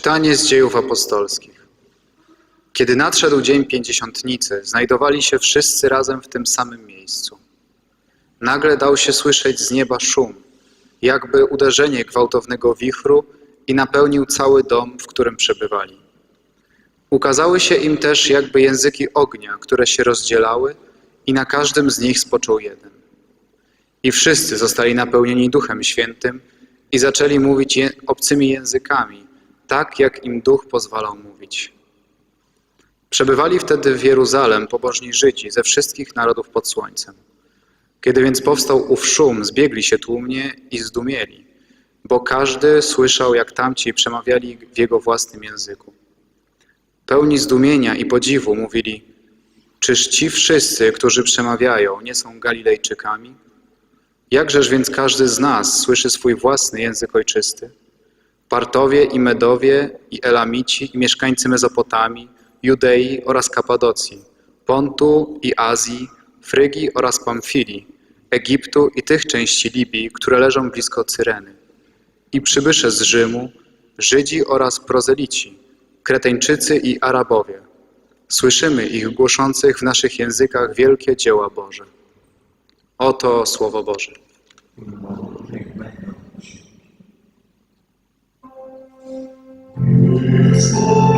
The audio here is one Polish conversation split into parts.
Czytanie z dziejów apostolskich. Kiedy nadszedł dzień pięćdziesiątnicy, znajdowali się wszyscy razem w tym samym miejscu. Nagle dał się słyszeć z nieba szum, jakby uderzenie gwałtownego wichru i napełnił cały dom, w którym przebywali. Ukazały się im też jakby języki ognia, które się rozdzielały i na każdym z nich spoczął jeden. I wszyscy zostali napełnieni Duchem Świętym i zaczęli mówić obcymi językami, tak jak im Duch pozwalał mówić. Przebywali wtedy w Jeruzalem pobożni Żydzi ze wszystkich narodów pod słońcem. Kiedy więc powstał ów szum, zbiegli się tłumnie i zdumieli, bo każdy słyszał, jak tamci przemawiali w jego własnym języku. Pełni zdumienia i podziwu mówili, czyż ci wszyscy, którzy przemawiają, nie są Galilejczykami? Jakżeż więc każdy z nas słyszy swój własny język ojczysty? Partowie i Medowie i Elamici i mieszkańcy Mezopotamii, Judei oraz Kapadocji, Pontu i Azji, Frygii oraz Pamfilii, Egiptu i tych części Libii, które leżą blisko Cyreny. I przybysze z Rzymu, Żydzi oraz prozelici, Kreteńczycy i Arabowie. Słyszymy ich głoszących w naszych językach wielkie dzieła Boże. Oto Słowo Boże.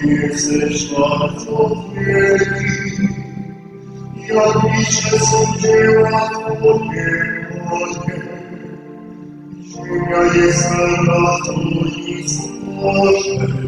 Ty jesteś bardzo wielki, jak liczne są dzieła Twoje, Panie. Ziemia jest pełna Twoich stworzeń.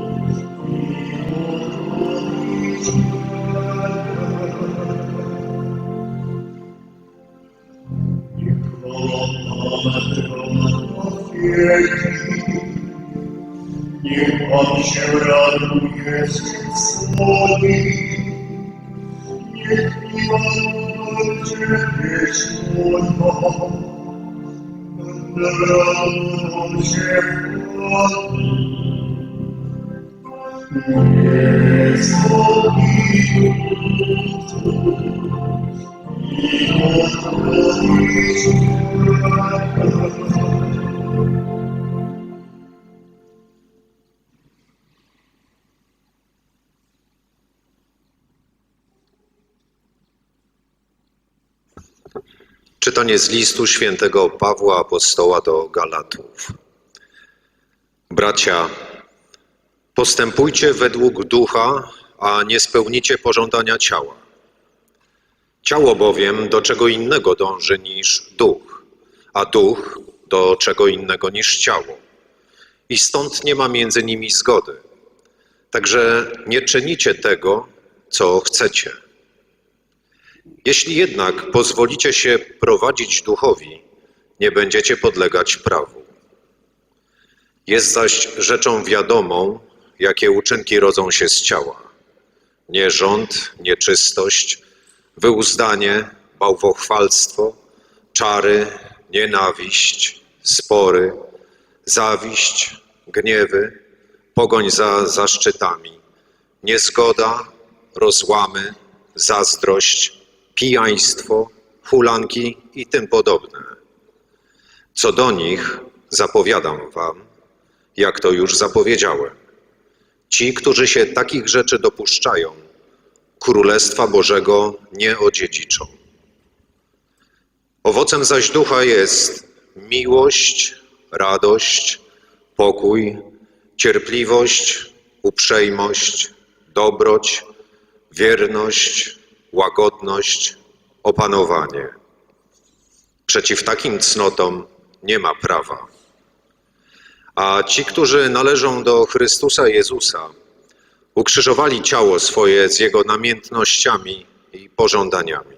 Czytanie z listu świętego Pawła Apostoła do Galatów. Bracia, postępujcie według ducha, a nie spełnicie pożądania ciała. Ciało bowiem do czego innego dąży niż duch, a duch do czego innego niż ciało. I stąd nie ma między nimi zgody. Także nie czynicie tego, co chcecie. Jeśli jednak pozwolicie się prowadzić duchowi, nie będziecie podlegać prawu. Jest zaś rzeczą wiadomą, jakie uczynki rodzą się z ciała. Nierząd, nieczystość, wyuzdanie, bałwochwalstwo, czary, nienawiść, spory, zawiść, gniewy, pogoń za zaszczytami, niezgoda, rozłamy, zazdrość, pijaństwo, hulanki i tym podobne. Co do nich zapowiadam wam, jak to już zapowiedziałem. Ci, którzy się takich rzeczy dopuszczają, Królestwa Bożego nie odziedziczą. Owocem zaś ducha jest miłość, radość, pokój, cierpliwość, uprzejmość, dobroć, wierność, łagodność, opanowanie. Przeciw takim cnotom nie ma prawa. A ci, którzy należą do Chrystusa Jezusa, ukrzyżowali ciało swoje z jego namiętnościami i pożądaniami.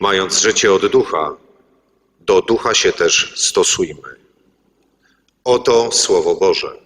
Mając życie od ducha, do ducha się też stosujmy. Oto Słowo Boże.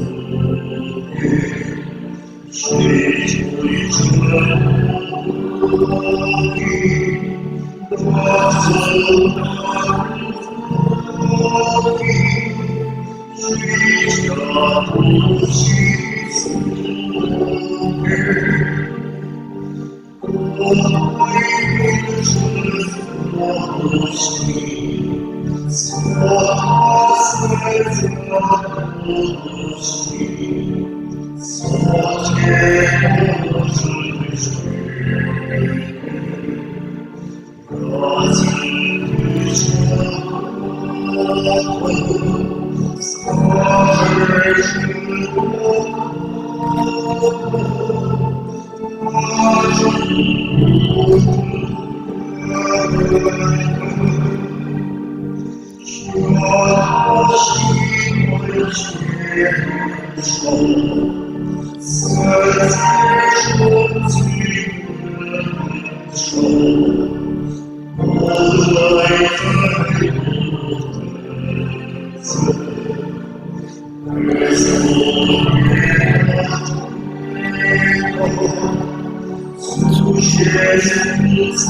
Yeah. Jest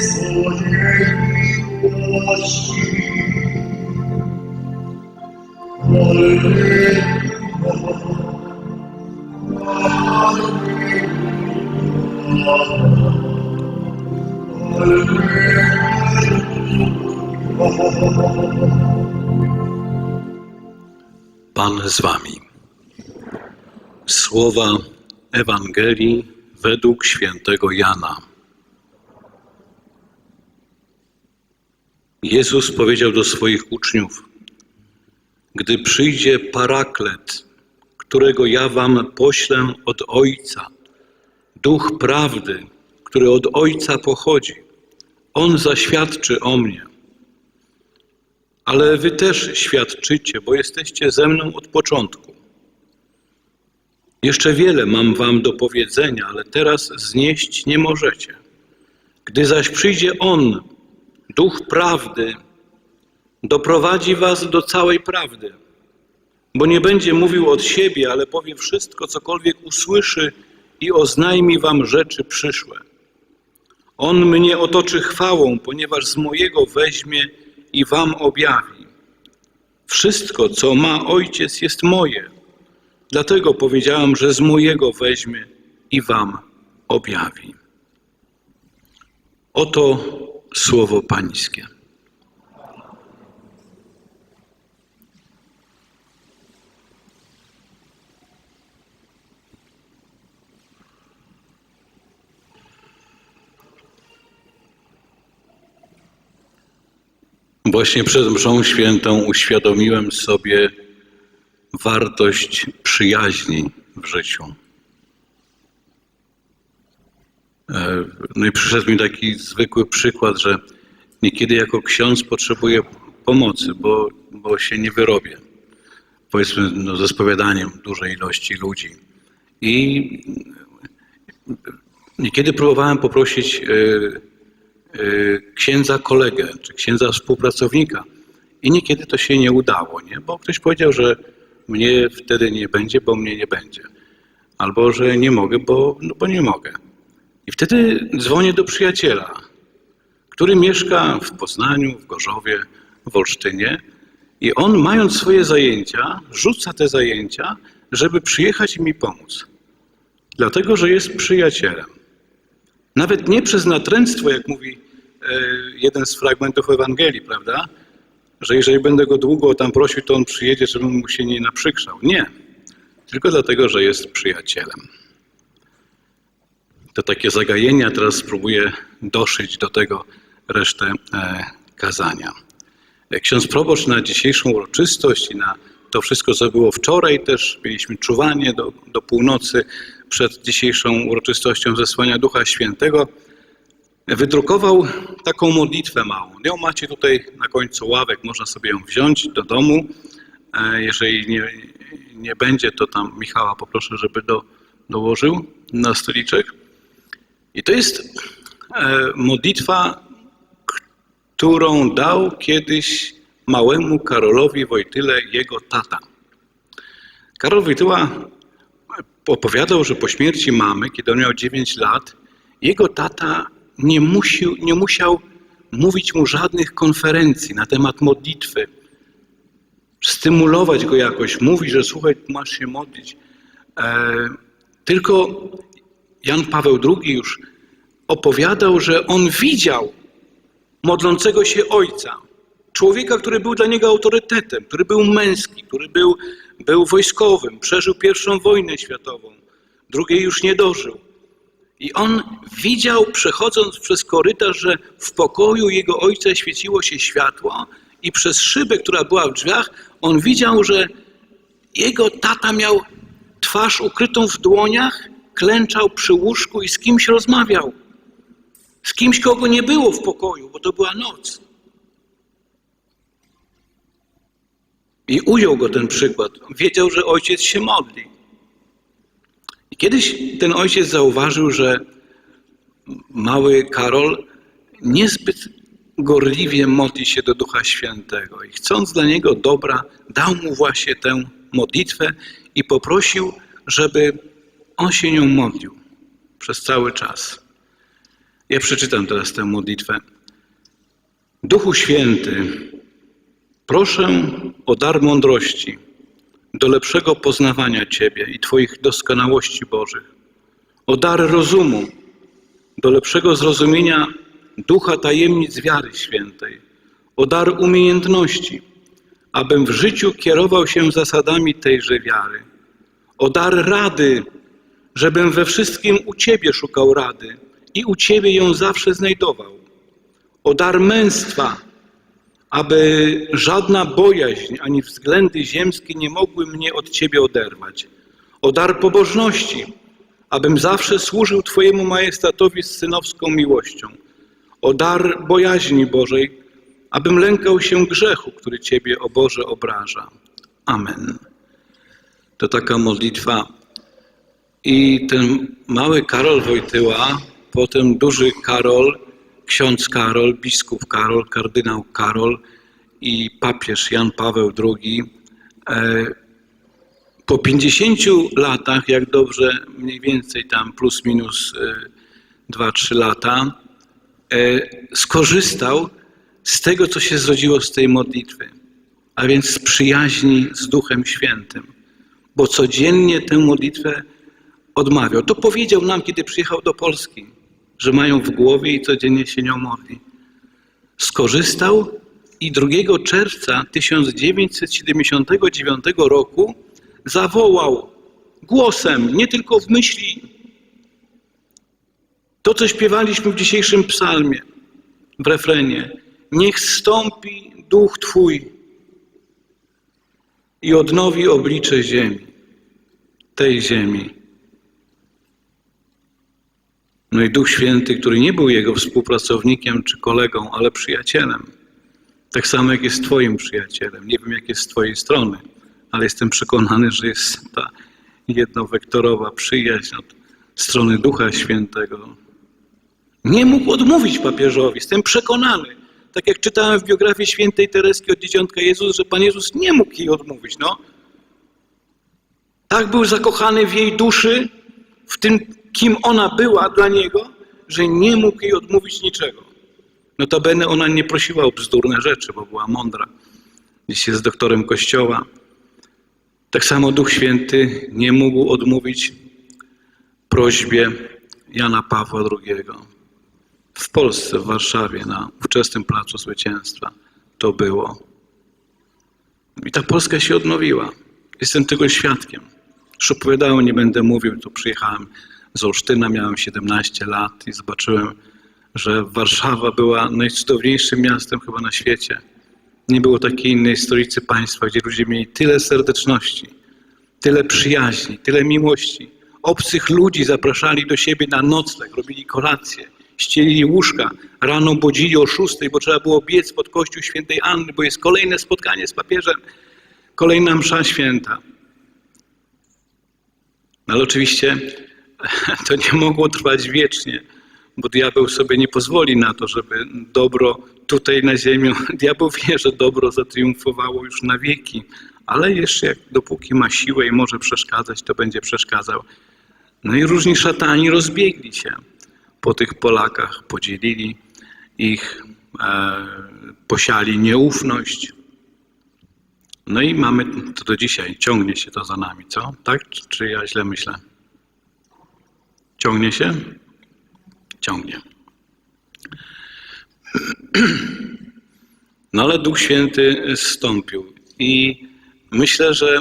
swojej miłości. Pan z wami. Słowa Ewangelii według świętego Jana. Jezus powiedział do swoich uczniów: Gdy przyjdzie paraklet, którego ja wam poślę od Ojca, duch prawdy, który od Ojca pochodzi, on zaświadczy o mnie. Ale wy też świadczycie, bo jesteście ze mną od początku. Jeszcze wiele mam wam do powiedzenia, ale teraz znieść nie możecie. Gdy zaś przyjdzie On, Duch Prawdy, doprowadzi was do całej prawdy, bo nie będzie mówił od siebie, ale powie wszystko, cokolwiek usłyszy i oznajmi wam rzeczy przyszłe. On mnie otoczy chwałą, ponieważ z mojego weźmie i wam objawi. Wszystko, co ma Ojciec, jest moje. Dlatego powiedziałam, że z mojego weźmie i wam objawi. Oto słowo Pańskie. Właśnie przed mszą świętą uświadomiłem sobie wartość przyjaźni w życiu. E, No i przyszedł mi taki zwykły przykład, że niekiedy jako ksiądz potrzebuję pomocy, bo, bo się nie wyrobię. Powiedzmy no, ze spowiadaniem dużej ilości ludzi. I niekiedy próbowałem poprosić e, e, księdza kolegę, czy księdza współpracownika. I niekiedy to się nie udało, nie? bo ktoś powiedział, że mnie wtedy nie będzie, bo mnie nie będzie. Albo że nie mogę, bo, no, bo nie mogę. I wtedy dzwonię do przyjaciela, który mieszka w Poznaniu, w Gorzowie, w Olsztynie. I on, mając swoje zajęcia, rzuca te zajęcia, żeby przyjechać i mi pomóc. Dlatego, że jest przyjacielem. Nawet nie przez natręctwo, jak mówi e, jeden z fragmentów Ewangelii, prawda? Że jeżeli będę go długo tam prosił, to on przyjedzie, żebym mu się nie naprzykrzał. Nie. Tylko dlatego, że jest przyjacielem to takie zagajenia, teraz spróbuję doszyć do tego resztę e, kazania. E, Ksiądz proboszcz na dzisiejszą uroczystość i na to wszystko, co było wczoraj, też mieliśmy czuwanie do, do północy przed dzisiejszą uroczystością zesłania Ducha Świętego, wydrukował taką modlitwę małą. Ją macie tutaj na końcu ławek, można sobie ją wziąć do domu. E, Jeżeli nie, nie będzie, to tam Michała poproszę, żeby do, dołożył na stoliczek. I to jest e, modlitwa, którą dał kiedyś małemu Karolowi Wojtyle jego tata. Karol Wojtyła opowiadał, że po śmierci mamy, kiedy on miał 9 lat, jego tata nie, musił, nie musiał mówić mu żadnych konferencji na temat modlitwy, stymulować go jakoś, mówić, że słuchaj, masz się modlić. E, tylko Jan Paweł II już opowiadał, że on widział modlącego się ojca, człowieka, który był dla niego autorytetem, który był męski, który był, był wojskowym, przeżył pierwszą wojnę światową, drugiej już nie dożył. I on widział, przechodząc przez korytarz, że w pokoju jego ojca świeciło się światło i przez szybę, która była w drzwiach, on widział, że jego tata miał twarz ukrytą w dłoniach, klęczał przy łóżku i z kimś rozmawiał. Z kimś, kogo nie było w pokoju, bo to była noc. I ujął go ten przykład. Wiedział, że ojciec się modli. I kiedyś ten ojciec zauważył, że mały Karol niezbyt gorliwie modli się do Ducha Świętego. I chcąc dla niego dobra, dał mu właśnie tę modlitwę i poprosił, żeby on się nią modlił przez cały czas. Ja przeczytam teraz tę modlitwę. Duchu Święty, proszę o dar mądrości do lepszego poznawania Ciebie i Twoich doskonałości Bożych, o dar rozumu do lepszego zrozumienia ducha tajemnic wiary świętej, o dar umiejętności, abym w życiu kierował się zasadami tejże wiary, o dar rady, żebym we wszystkim u Ciebie szukał rady i u Ciebie ją zawsze znajdował, o dar męstwa, aby żadna bojaźń ani względy ziemskie nie mogły mnie od Ciebie oderwać. O dar pobożności, abym zawsze służył Twojemu majestatowi z synowską miłością. O dar bojaźni Bożej, abym lękał się grzechu, który Ciebie, o Boże, obraża. Amen. To taka modlitwa. I ten mały Karol Wojtyła, potem duży Karol, ksiądz Karol, biskup Karol, kardynał Karol i papież Jan Paweł II e, po 50 latach, jak dobrze mniej więcej tam plus minus 2-3 lata, e, skorzystał z tego, co się zrodziło z tej modlitwy, a więc z przyjaźni z Duchem Świętym, bo codziennie tę modlitwę odmawiał. To powiedział nam, kiedy przyjechał do Polski, że mają w głowie i codziennie się nią modli. Skorzystał i 2 czerwca 1979 roku zawołał głosem, nie tylko w myśli, to co śpiewaliśmy w dzisiejszym psalmie, w refrenie. Niech stąpi duch Twój i odnowi oblicze ziemi, tej ziemi. No i Duch Święty, który nie był jego współpracownikiem czy kolegą, ale przyjacielem. Tak samo jak jest Twoim przyjacielem. Nie wiem, jak jest z Twojej strony, ale jestem przekonany, że jest ta jednowektorowa przyjaźń od strony Ducha Świętego. Nie mógł odmówić papieżowi, jestem przekonany. Tak jak czytałem w biografii świętej Tereski od Dzieciątka Jezus, że Pan Jezus nie mógł jej odmówić. No. Tak był zakochany w jej duszy, w tym, kim ona była dla Niego, że nie mógł jej odmówić niczego. Notabene ona nie prosiła o bzdurne rzeczy, bo była mądra. Dziś jest doktorem Kościoła. Tak samo Duch Święty nie mógł odmówić prośbie Jana Pawła II. W Polsce, w Warszawie, na ówczesnym Placu Zwycięstwa to było. I ta Polska się odnowiła. Jestem tego świadkiem. Już opowiadałem, nie będę mówił, tu przyjechałem z Olsztyna, miałem 17 lat i zobaczyłem, że Warszawa była najcudowniejszym miastem chyba na świecie. Nie było takiej innej stolicy państwa, gdzie ludzie mieli tyle serdeczności, tyle przyjaźni, tyle miłości. Obcych ludzi zapraszali do siebie na nocleg, robili kolację, ścielili łóżka, rano budzili o szóstej, bo trzeba było biec pod kościół świętej Anny, bo jest kolejne spotkanie z papieżem, kolejna msza święta. No ale oczywiście to nie mogło trwać wiecznie, bo diabeł sobie nie pozwoli na to, żeby dobro tutaj na ziemi, diabeł wie, że dobro zatriumfowało już na wieki, ale jeszcze jak, dopóki ma siłę i może przeszkadzać, to będzie przeszkadzał. No i różni szatani rozbiegli się po tych Polakach, podzielili ich, e, posiali nieufność. No i mamy to do dzisiaj, ciągnie się to za nami, co? Tak? Czy ja źle myślę? Ciągnie się? Ciągnie. No ale Duch Święty zstąpił i myślę, że e,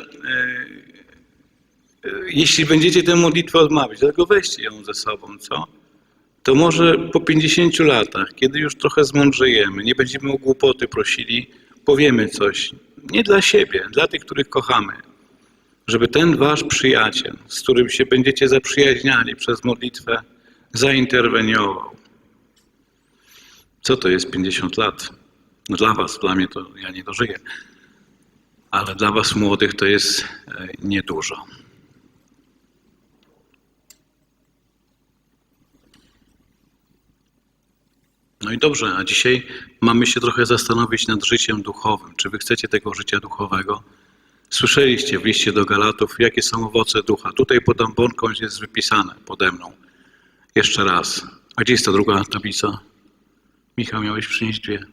e, jeśli będziecie tę modlitwę odmawiać, dlatego weźcie ją ze sobą, co? To może po 50 latach, kiedy już trochę zmądrzejemy, nie będziemy o głupoty prosili, powiemy coś. Nie dla siebie, dla tych, których kochamy. Żeby ten wasz przyjaciel, z którym się będziecie zaprzyjaźniali przez modlitwę, zainterweniował. Co to jest 50 lat? No dla was, dla mnie to ja nie dożyję. Ale dla was młodych to jest e, niedużo. No i dobrze, a dzisiaj mamy się trochę zastanowić nad życiem duchowym. Czy wy chcecie tego życia duchowego? Słyszeliście w liście do Galatów, jakie są owoce ducha. Tutaj pod ambonką jest wypisane pode mną. Jeszcze raz. A gdzie jest ta druga tablica? Michał, miałeś przynieść dwie.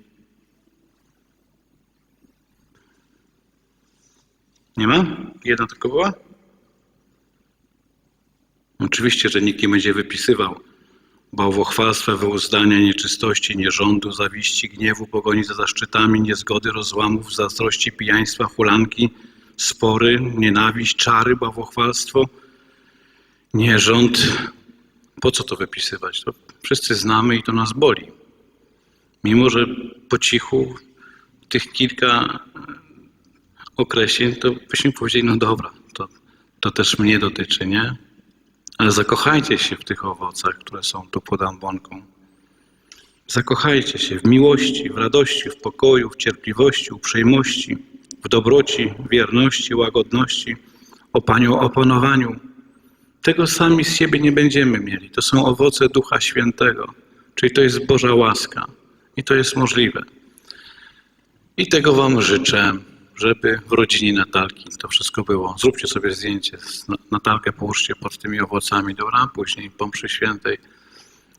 Nie ma? Jedna tylko była? Oczywiście, że nikt nie będzie wypisywał bałwochwalstwa, wyuzdania, nieczystości, nierządu, zawiści, gniewu, pogoni za zaszczytami, niezgody, rozłamów, zazdrości, pijaństwa, hulanki, spory, nienawiść, czary, bałwochwalstwo, nierząd. Po co to wypisywać? To wszyscy znamy i to nas boli. Mimo, że po cichu tych kilka określeń, to byśmy powiedzieli, no dobra, to, to też mnie dotyczy, nie? Ale zakochajcie się w tych owocach, które są tu pod ambonką. Zakochajcie się w miłości, w radości, w pokoju, w cierpliwości, uprzejmości, w dobroci, wierności, łagodności, opaniu, opanowaniu. Tego sami z siebie nie będziemy mieli. To są owoce Ducha Świętego, czyli to jest Boża łaska i to jest możliwe. I tego Wam życzę, żeby w rodzinie Natalki to wszystko było. Zróbcie sobie zdjęcie, z Natalkę połóżcie pod tymi owocami, dobra? Później po mszy świętej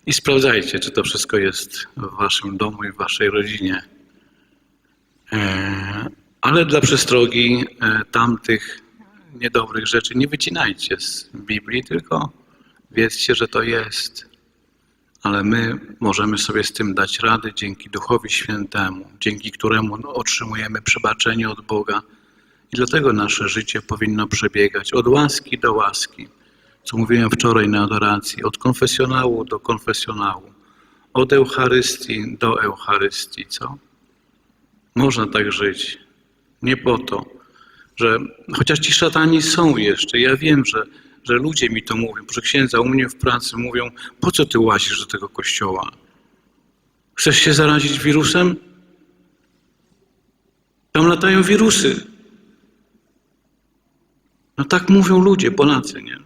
i sprawdzajcie, czy to wszystko jest w Waszym domu i w Waszej rodzinie. E, Ale dla przestrogi e, tamtych niedobrych rzeczy nie wycinajcie z Biblii, tylko wiedzcie, że to jest ale my możemy sobie z tym dać radę dzięki Duchowi Świętemu, dzięki któremu no, otrzymujemy przebaczenie od Boga. I dlatego nasze życie powinno przebiegać od łaski do łaski, co mówiłem wczoraj na adoracji, od konfesjonału do konfesjonału, od Eucharystii do Eucharystii, co? Można tak żyć. Nie po to, że chociaż ci szatani są jeszcze, ja wiem, że, że ludzie mi to mówią, proszę księdza, u mnie w pracy mówią, po co ty łazisz do tego kościoła? Chcesz się zarazić wirusem? Tam latają wirusy. No tak mówią ludzie, Polacy, nie?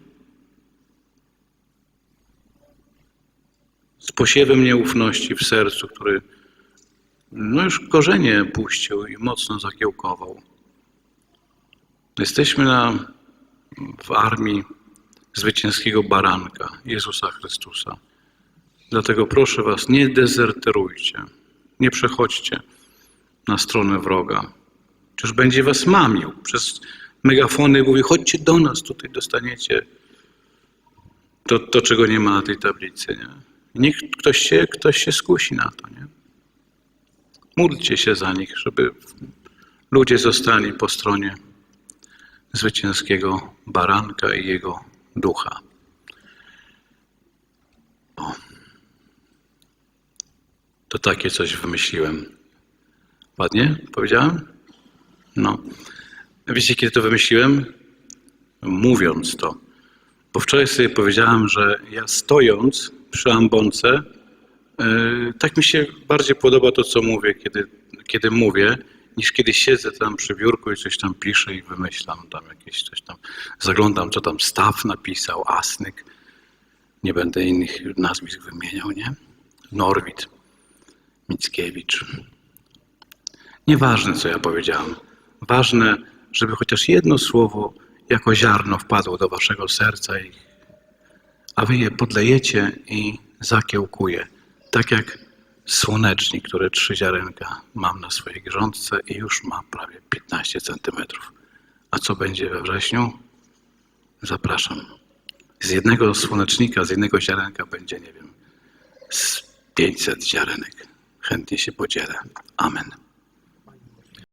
Z posiewem nieufności w sercu, który no już korzenie puścił i mocno zakiełkował. Jesteśmy na, w armii zwycięskiego baranka Jezusa Chrystusa. Dlatego proszę Was, nie dezerterujcie, nie przechodźcie na stronę wroga. Czyż będzie Was mamił przez megafony mówi, chodźcie do nas, tutaj dostaniecie to, to czego nie ma na tej tablicy. Nie? Niech ktoś się, ktoś się skusi na to. Nie? Módlcie się za nich, żeby ludzie zostali po stronie zwycięskiego baranka i jego ducha. O. To takie coś wymyśliłem. Ładnie powiedziałem? No. Wiecie, kiedy to wymyśliłem? Mówiąc to. Bo wczoraj sobie powiedziałem, że ja stojąc przy ambonce, tak mi się bardziej podoba to, co mówię, kiedy, kiedy mówię, niż kiedy siedzę tam przy biurku i coś tam piszę i wymyślam tam jakieś coś tam, zaglądam, co tam Staw napisał, Asnyk, nie będę innych nazwisk wymieniał, nie? Norwid, Mickiewicz. Nieważne, co ja powiedziałem. Ważne, żeby chociaż jedno słowo jako ziarno wpadło do waszego serca, i, a wy je podlejecie i zakiełkuje. Tak jak słonecznik, który trzy ziarenka mam na swojej grządce i już ma prawie 15 centymetrów. A co będzie we wrześniu? Zapraszam. Z jednego słonecznika, z jednego ziarenka będzie, nie wiem, z 500 ziarenek. Chętnie się podzielę. Amen.